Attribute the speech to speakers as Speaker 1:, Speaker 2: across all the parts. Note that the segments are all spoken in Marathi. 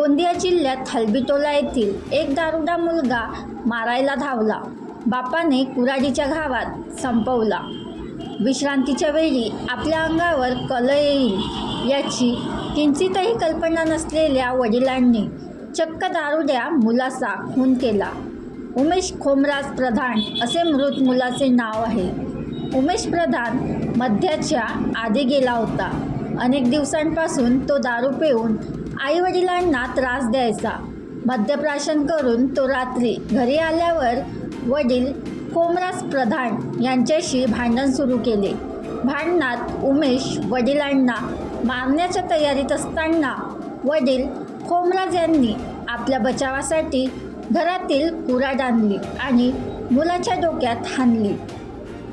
Speaker 1: गोंदिया जिल्ह्यात हलबिटोला येथील एक दारुडा मुलगा मारायला धावला. बापाने कुराडीच्या घावात संपवला. विश्रांतीच्या वेळी आपल्या अंगावर कल येईल याची किंचितही कल्पना नसलेल्या वडिलांनी चक्क दारुड्या मुलाचा खून केला. उमेश खोमराज प्रधान असे मृत मुलाचे नाव आहे. उमेश प्रधान मध्याच्या आधी गेला होता. अनेक दिवसांपासून तो दारू पिऊन आईवडिलांना त्रास द्यायचा. मद्यप्राशन करून तो रात्री घरी आल्यावर वडील कोमराज प्रधान यांच्याशी भांडण सुरू केले. भांडणात उमेश वडिलांना मारण्याच्या तयारीत असताना वडील खोमराज यांनी आपल्या बचावासाठी घरातील कुराड आणली आणि मुलाच्या डोक्यात हाणली.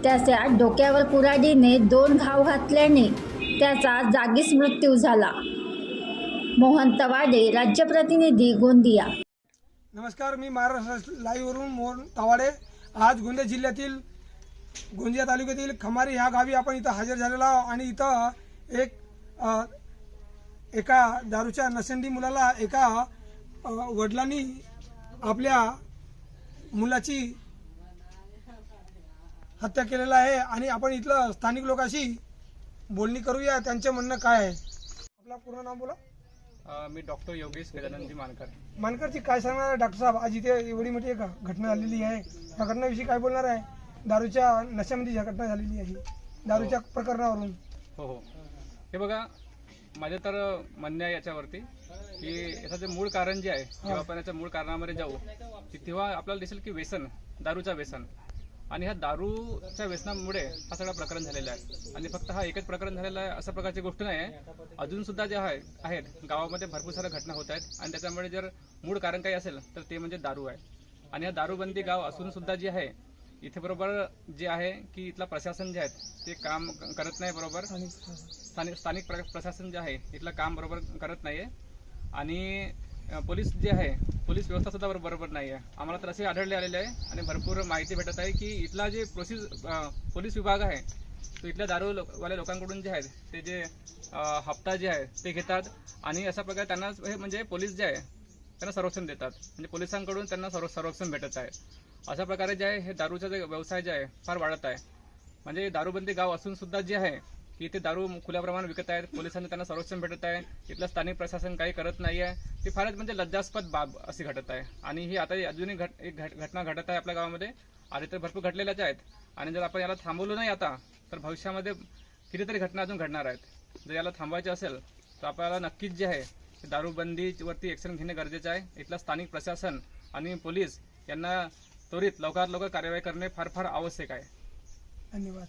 Speaker 1: त्याच्या डोक्यावर कुराडीने दोन घाव घातल्याने त्याचा जागीच मृत्यू झाला. मोहन तवाडे राज्यप्रतिनिधी गोंदिया.
Speaker 2: नमस्कार मी महाराष्ट्र लाईव्हवरून मोहन तावाडे आज गोंदिया जिल्ह्यातील गोंदिया तालुक्यातील खमारी ह्या गावी आपण इथं हजर झालेलो आहोत आणि इथं एक एका दारूच्या नसंडी मुलाला एका वडिलांनी आपल्या मुलाची हत्या केलेला आहे आणि आपण इथलं स्थानिक लोकांशी बोलणी करूया. त्यांचं म्हणणं काय आहे? आपला पूर्ण नाव बोला.
Speaker 3: मी डॉक्टर योगेश गजाननजी मानकर.
Speaker 2: मानकरची काय सांगणार डॉक्टर साहेब आज इथे एवढी मोठी एक घटना झालेली आहे. या घटनेविषयी काय बोलणार आहे? दारूच्या नशेमध्ये जी घटना झालेली आहे दारूच्या प्रकरणावरून.
Speaker 3: हो हो. हे बघा माझं तर म्हणणं आहे याच्यावरती की याचं जे मूळ कारण जे आहे जेव्हा आपण याच्या मूळ कारणामध्ये जाऊ की तेव्हा आपल्याला दिसेल की व्यसन दारूचं व्यसन. आणि ह्या दारूच्या व्यसनामुळे हा सगळा प्रकरण झालेला आहे. आणि फक्त हा एकच प्रकरण झालेला आहे अशा प्रकारची गोष्ट नाही आहे. अजून सुद्धा जे आहे आहेत गावामध्ये भरपूर साऱ्या घटना होत आहेत. आणि त्याच्यामुळे जर मूळ कारण काही असेल तर ते म्हणजे दारू आहे. आणि हा दारूबंदी गाव असून सुद्धा जे आहे इथे बरोबर जे आहे की इथला प्रशासन जे आहे ते काम करत नाही बरोबर. स्थानिक स्थानिक प्र- प्रशासन जे आहे इथलं काम बरोबर करत नाहीये. आणि पोलीस जे आहे पोलीस व्यवस्था सुद्धा बरोबर नाही आहे आम्हाला तर असे आढळले आलेले आहे आणि भरपूर माहिती भेटत आहे की इथला जे प्रोसिस पोलीस विभाग आहे तो इथल्या दारू वाल्या लोकांकडून जे आहेत ते जे हप्ता जे आहे ते घेतात आणि अशा प्रकारे त्यांना हे म्हणजे पोलीस जे आहे त्यांना संरक्षण देतात. म्हणजे पोलिसांकडून त्यांना सर्व संरक्षण भेटत आहे. अशा प्रकारे जे आहे हे दारूचा जे व्यवसाय जे आहे फार वाढत आहे. म्हणजे दारूबंदी गाव असून सुद्धा जे आहे की इथे दारू खुल्या प्रमाणात विकत आहेत. पोलिसांनी त्यांना संरक्षण भेटत आहे. इथलं स्थानिक प्रशासन काही करत नाही आहे ती फारच म्हणजे लज्जास्पद बाब अशी घडत आहे. आणि ही आता अजूनही घट एक घट- घटना घडत आहे आपल्या गावामध्ये. आधी तर भरपूर घडलेल्याच आहेत. आणि जर आपण याला थांबवलं नाही आता तर भविष्यामध्ये कितीतरी घटना अजून घडणार आहेत. जर याला थांबवायचं असेल तर आपल्याला नक्कीच जे आहे दारूबंदीवरती ॲक्शन घेणे गरजेचं आहे. इथलं स्थानिक प्रशासन आणि पोलीस यांना त्वरित लवकरात लवकर कार्यवाही करणे फार फार आवश्यक आहे.
Speaker 2: धन्यवाद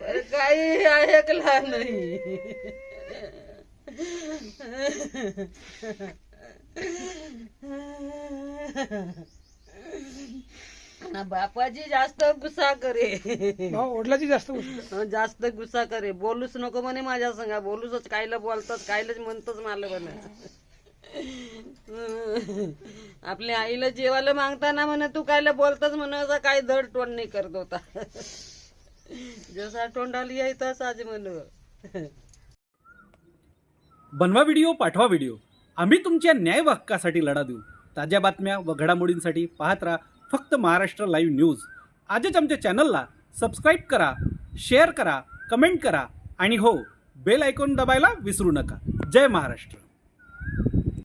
Speaker 4: पर काही ऐकला नाही. ना बापाची जास्त गुस्सा करे.
Speaker 2: वडिलाची जास्त
Speaker 4: हं, जास्त गुस्सा करे. बोलूच नको म्हणे माझ्या संगा. बोलूच कायला बोलतात कायलाच म्हणतच मला म्हणे. आपल्या आईला जेवायला मागताना म्हणे तू कायला बोलतच म्हण असं काय धड तोंड नाही करत होता. जसा तोंडाला आहे तसाच म्हण.
Speaker 5: बनवा व्हिडिओ पाठवा व्हिडिओ. आम्ही तुमच्या न्याय हक्कासाठी लढा देऊ. ताज्या बातम्या व घडामोडींसाठी पाहत राहा फक्त महाराष्ट्र लाईव्ह न्यूज. आजच आमच्या चॅनलला सबस्क्राईब करा शेअर करा कमेंट करा आणि हो बेल आयकॉन दबायला विसरू नका. जय महाराष्ट्र.